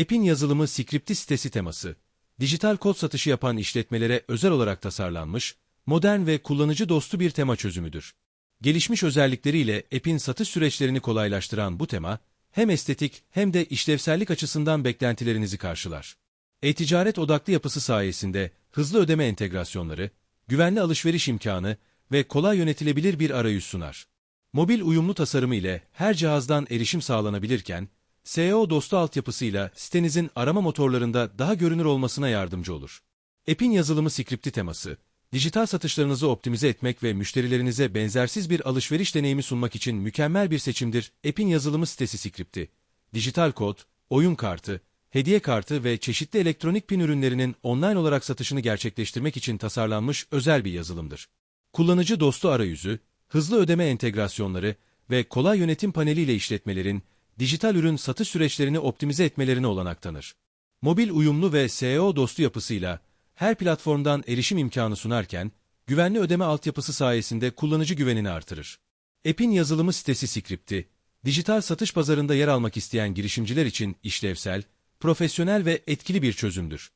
App'in yazılımı Script'i sitesi teması, dijital kod satışı yapan işletmelere özel olarak tasarlanmış, modern ve kullanıcı dostu bir tema çözümüdür. Gelişmiş özellikleriyle app'in satış süreçlerini kolaylaştıran bu tema, hem estetik hem de işlevsellik açısından beklentilerinizi karşılar. E-ticaret odaklı yapısı sayesinde hızlı ödeme entegrasyonları, güvenli alışveriş imkanı ve kolay yönetilebilir bir arayüz sunar. Mobil uyumlu tasarımı ile her cihazdan erişim sağlanabilirken, SEO dostu altyapısıyla sitenizin arama motorlarında daha görünür olmasına yardımcı olur. App'in yazılımı skripti teması, dijital satışlarınızı optimize etmek ve müşterilerinize benzersiz bir alışveriş deneyimi sunmak için mükemmel bir seçimdir. App'in yazılımı sitesi skripti, dijital kod, oyun kartı, hediye kartı ve çeşitli elektronik pin ürünlerinin online olarak satışını gerçekleştirmek için tasarlanmış özel bir yazılımdır. Kullanıcı dostu arayüzü, hızlı ödeme entegrasyonları ve kolay yönetim paneliyle işletmelerin dijital ürün satış süreçlerini optimize etmelerine olanak tanır. Mobil uyumlu ve SEO dostu yapısıyla her platformdan erişim imkanı sunarken, güvenli ödeme altyapısı sayesinde kullanıcı güvenini artırır. App'in yazılımı sitesi skripti, dijital satış pazarında yer almak isteyen girişimciler için işlevsel, profesyonel ve etkili bir çözümdür.